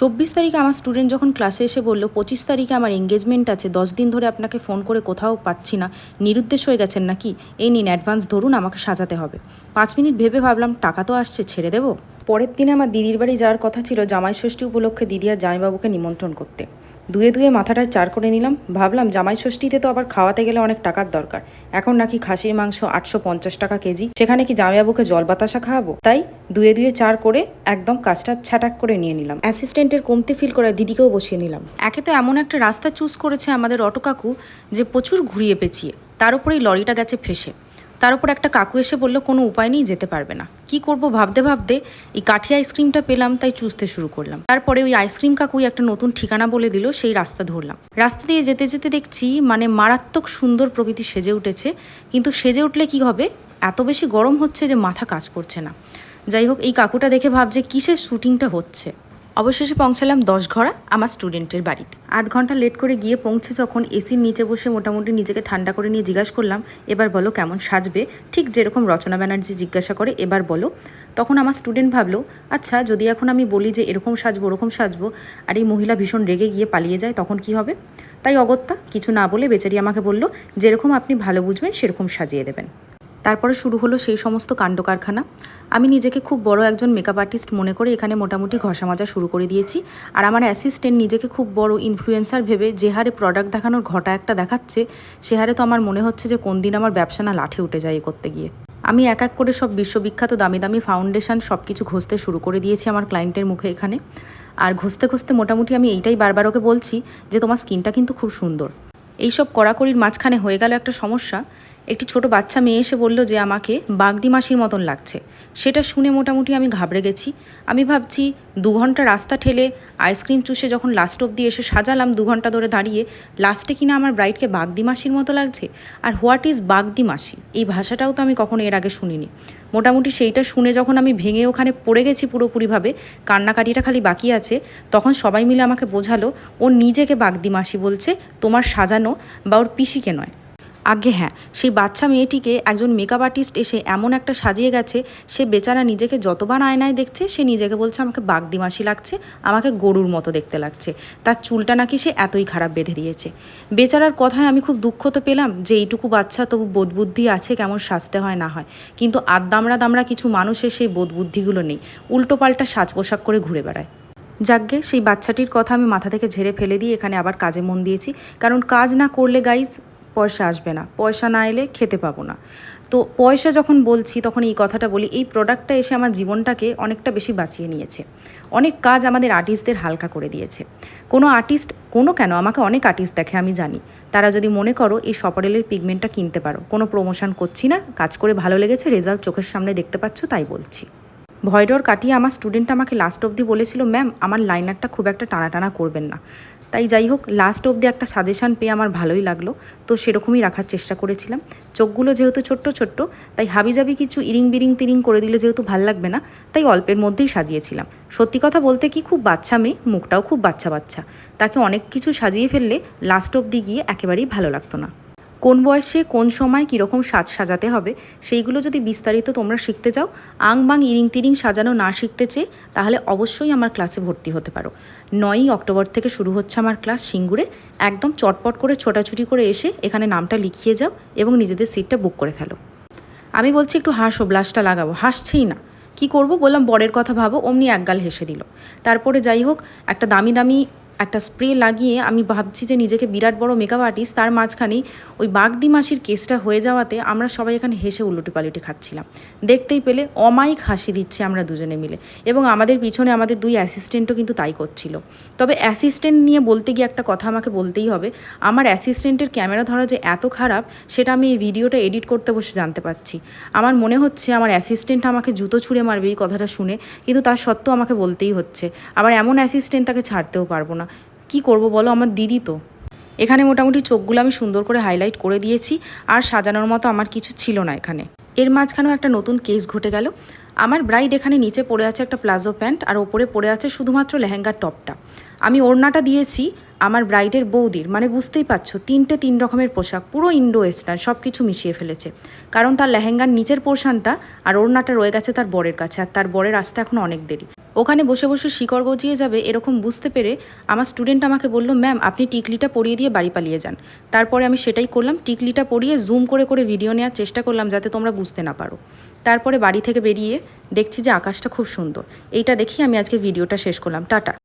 চব্বিশ তারিখে আমার স্টুডেন্ট যখন ক্লাসে এসে বলল, পঁচিশ তারিখে আমার এঙ্গেজমেন্ট আছে, দশ দিন ধরে আপনাকে ফোন করে কোথাও পাচ্ছি না, নিরুদ্দেশ হয়ে গেছেন নাকি? এই নিন অ্যাডভান্স ধরুন, আমাকে সাজাতে হবে। পাঁচ মিনিট ভেবে ভাবলাম, টাকা তো আসছে, ছেড়ে দেবো? পরের দিনে আমার দিদির বাড়ি যাওয়ার কথা ছিল জামাই ষষ্ঠী উপলক্ষে দিদি আর জামাইবাবুকে নিমন্ত্রণ করতে। দুয়ে দুয়ে মাথাটা চার করে নিলাম। ভাবলাম জামাই ষষ্ঠীতে তো আবার খাওয়াতে গেলে অনেক টাকার দরকার। এখন নাকি খাসির মাংস আটশো পঞ্চাশ টাকা কেজি। সেখানে কি জামাইবাবুকে জল বাতাসা খাওয়াবো? তাই দুয়ে দুয়ে চার করে একদম কাজটা ছাটাক করে নিয়ে নিলাম। অ্যাসিস্ট্যান্টের কমতি ফিল করে দিদিকেও বসিয়ে নিলাম। একে তো এমন একটা রাস্তা চুজ করেছে আমাদের অটো কাকু যে প্রচুর ঘুরিয়ে পেঁচিয়ে, তার উপরেই লরিটা গেছে ফেসে। তার উপর একটা কাকু এসে বলল, কোনো উপায় নেই, যেতে পারবে না। কি করব? ভাবতে ভাবতে এই কাঠি আইসক্রিমটা পেলাম, তাই চুষতে শুরু করলাম। তারপরে ওই আইসক্রিম কাকুই একটা নতুন ঠিকানা বলে দিল, সেই রাস্তা ধরলাম। রাস্তা দিয়ে যেতে যেতে দেখছি মানে মারাত্মক সুন্দর প্রকৃতি সেজে উঠেছে। কিন্তু সেজে উঠলে কি হবে? এত বেশি গরম হচ্ছে যে মাথা কাজ করছে না। যাই হোক, এই কাকুটা দেখে ভাবছে, কিসের শুটিংটা হচ্ছে? অবশেষে পৌঁছালাম দশ ঘড়া আমার স্টুডেন্টের বাড়িতে। আধ ঘণ্টা লেট করে গিয়ে পৌঁছে যখন এসির নিচে বসে মোটামুটি নিজেকে ঠান্ডা করে নিয়ে জিজ্ঞাসা করলাম, এবার বলো কেমন সাজবে? ঠিক যেরকম রচনা ব্যানার্জি জিজ্ঞাসা করে, এবার বলো। তখন আমার স্টুডেন্ট ভাবলো আচ্ছা যদি এখন আমি বলি যে এরকম সাজবো, ওরকম সাজবো, আর এই মহিলা ভীষণ রেগে গিয়ে পালিয়ে যায়, তখন কি হবে? তাই অগত্যা কিছু না বলে বেচারি আমাকে বলল, যেরকম আপনি ভালো বুঝবেন, সেরকম সাজিয়ে দেবেন। তারপরে শুরু হলো সেই সমস্ত কাণ্ড কারখানা আমি নিজেকে খুব বড় একজন মেকআপ আর্টিস্ট মনে করে এখানে মোটামুটি ঘষা মাজা শুরু করে দিয়েছি। আর আমার অ্যাসিস্ট্যান্ট নিজেকে খুব বড় ইনফ্লুয়েন্সার ভেবে যে হারে প্রোডাক্ট দেখানোর ঘটা একটা দেখাচ্ছে, সে হারে তো আমার মনে হচ্ছে যে কোন দিন আমার ব্যবসা না লাঠি উঠে যায় করতে গিয়ে। আমি এক এক করে সব বিশ্ববিখ্যাত দামি দামি ফাউন্ডেশন সব কিছু ঘষতে শুরু করে দিয়েছি আমার ক্লায়েন্টের মুখে এখানে। আর ঘষতে ঘষতে মোটামুটি আমি এইটাই বারবার ওকে বলছি যে তোমার স্কিনটা কিন্তু খুব সুন্দর। এইসব কড়াকড়ির মাঝখানে হয়ে গেল একটা সমস্যা। একটি ছোট বাচ্চা মেয়ে এসে বলল যে আমাকে বাগদি মাসির মতন লাগছে। সেটা শুনে মোটামুটি আমি ঘাবড়ে গেছি। আমি ভাবছি, দু ঘণ্টা রাস্তা ঠেলে আইসক্রিম চুষে যখন লাস্ট অব্দি এসে সাজালাম দু ঘণ্টা ধরে দাঁড়িয়ে লাস্টে কিনা আমার ব্রাইডকে বাগদি মাসির মতো লাগছে? আর হোয়াট ইজ বাগদি মাসি? এই ভাষাটাও তো আমি কখনো এর আগে শুনিনি। মোটামুটি সেইটা শুনে যখন আমি ভেঙে ওখানে পড়ে গেছি পুরোপুরিভাবে, কান্নাকাটিটা খালি বাকি আছে, তখন সবাই মিলে আমাকে বোঝালো, ও নিজেকে বাগদি মাসি বলছে, তোমার সাজানো বা ওর পিসিকে নয়। আগে হ্যাঁ। সেই বাচ্চা মেয়েটিকে একজন মেকআপ আর্টিস্ট এসে এমন একটা সাজিয়ে গেছে, সে বেচারা নিজেকে যতবার আয়নায় দেখছে, সে নিজেকে বলছে, আমাকে বাগদিমাসি লাগছে, আমাকে গরুর মতো দেখতে লাগছে। তার চুলটা নাকি সে এতই খারাপ বেঁধে দিয়েছে। বেচারার কথায় আমি খুব দুঃখ তো পেলাম যে এইটুকু বাচ্চা তবু বোধবুদ্ধি আছে, কেমন সাজতে হয়, না হয়। কিন্তু আদ দামড়া দামড়া কিছু মানুষের সেই বোধবুদ্ধিগুলো নেই, উল্টোপাল্টা সাজ পোশাক করে ঘুরে বেড়ায়। যাকগে সেই বাচ্চাটির কথা আমি মাথা থেকে ঝেড়ে ফেলে দিয়ে এখানে আবার কাজে মন দিয়েছি। কারণ কাজ না করলে গাইজ পয়সা আসবে না, পয়সা না এলে খেতে পাবো না। তো পয়সা যখন বলছি, তখন এই কথাটা বলি, এই প্রোডাক্টটা এসে আমার জীবনটাকে অনেকটা বেশি বাঁচিয়ে নিয়েছে। অনেক কাজ আমাদের আর্টিস্টদের হালকা করে দিয়েছে। কোনো আর্টিস্ট কোনো কেন, আমাকে অনেক আর্টিস্ট দেখে, আমি জানি। তারা যদি মনে করো, এই সপারেলের পিগমেন্টটা কিনতে পারো। কোনো প্রমোশন করছি না, কাজ করে ভালো লেগেছে রেজাল্ট চোখের সামনে দেখতে পাচ্ছ, তাই বলছি। ভয়ডর কাটিয়ে আমার স্টুডেন্ট আমাকে লাস্ট অবধি বলেছিল ম্যাম আমার লাইনারটা খুব একটা টানা টানা করবেন না। তাই যাই হোক লাস্ট অবধি একটা সাজেশান পেয়ে আমার ভালোই লাগল। তো সেরকমই রাখার চেষ্টা করেছিলাম। চোখগুলো যেহেতু ছোট্ট ছোট্ট, তাই হাবিজাবি কিছু ইরিং বিরিং তিরিং করে দিলে যেহেতু ভালো লাগবে না, তাই অল্পের মধ্যেই সাজিয়েছিলাম। সত্যি কথা বলতে কি খুব বাচ্চা মেয়ে, মুখটাও খুব বাচ্চা বাচ্চা। তাকে অনেক কিছু সাজিয়ে ফেললে লাস্ট অবধি গিয়ে একেবারেই ভালো লাগতো না। কোন বয়সে কোন সময় কীরকম সাজ সাজাতে হবে, সেইগুলো যদি বিস্তারিত তোমরা শিখতে চাও আং বাং ইরিং তিরিং সাজানো না শিখতে চেয়ে, তাহলে অবশ্যই আমার ক্লাসে ভর্তি হতে পারো। নয়ই অক্টোবর থেকে শুরু হচ্ছে আমার ক্লাস সিঙ্গুরে। একদম চটপট করে ছোটাছুটি করে এসে এখানে নামটা লিখিয়ে যাও এবং নিজেদের সিটটা বুক করে ফেলো। আমি বলছি একটু হাসো ব্লাশটা লাগাবো হাসছেই না। কি করব বললাম, বরের কথা ভাবো, অমনি একগাল হেসে দিল। তারপরে যাই হোক, একটা দামি দামি একটা স্প্রে লাগিয়ে আমি ভাবছি যে নিজেকে বিরাট বড় মেকআপ আর্টিস্ট তার মাঝখানেই ওই বাগদি মাসির কেসটা হয়ে যাওয়াতে আমরা সবাই এখানে হেসে উল্লুটি পালুটি খাচ্ছিলাম। দেখতেই পেলে অমায়িক হাসি দিচ্ছে আমরা দুজনে মিলে এবং আমাদের পিছনে আমাদের দুই অ্যাসিস্ট্যান্টও কিন্তু তাই করছিল। তবে অ্যাসিস্ট্যান্ট নিয়ে বলতে গিয়ে একটা কথা আমাকে বলতেই হবে, আমার অ্যাসিস্ট্যান্টের ক্যামেরা ধরা যে এত খারাপ, সেটা আমি এই ভিডিওটা এডিট করতে বসে জানতে পারছি। আমার মনে হচ্ছে আমার অ্যাসিস্ট্যান্ট আমাকে জুতো ছুঁড়ে মারবে এই কথাটা শুনে, কিন্তু তার সত্ত্বেও আমাকে বলতেই হচ্ছে, আবার এমন অ্যাসিস্ট্যান্ট তাকে ছাড়তেও পারব না। কি করব বলো? আমার দিদি তো। এখানে মোটামুটি চোখগুলো আমি সুন্দর করে হাইলাইট করে দিয়েছি, আর সাজানোর মতো আমার কিছু ছিল না এখানে। এর মাঝখানেও একটা নতুন কেস ঘটে গেল। আমার ব্রাইড এখানে নিচে পড়ে আছে একটা প্লাজো প্যান্ট, আর ওপরে পড়ে আছে শুধুমাত্র লেহেঙ্গার টপটা। আমি ওড়নাটা দিয়েছি আমার ব্রাইডের বৌদির মানে বুঝতেই পারছ, তিনটে তিন রকমের পোশাক, পুরো ইন্ডো ওয়েস্টার্ন সব কিছু মিশিয়ে ফেলেছে। কারণ তার লেহেঙ্গার নিচের পোর্শনটা আর ওড়নাটা রয়ে গেছে তার বরের কাছে, আর তার বরের আসতে এখন অনেক দেরি। ওখানে বসে বসে শিকড় গজিয়ে যাবে এরকম বুঝতে পেরে আমার স্টুডেন্ট আমাকে বলল ম্যাম আপনি টিকলিটা পরিয়ে দিয়ে বাড়ি পালিয়ে যান। তারপরে আমি সেটাই করলাম, টিকলিটা পরিয়ে জুম করে করে ভিডিও নেওয়ার চেষ্টা করলাম যাতে তোমরা বুঝতে না পারো। তারপরে বাড়ি থেকে বেরিয়ে দেখছি যে আকাশটা খুব সুন্দর। এইটা দেখি আমি আজকে ভিডিওটা শেষ করলাম। টাটা।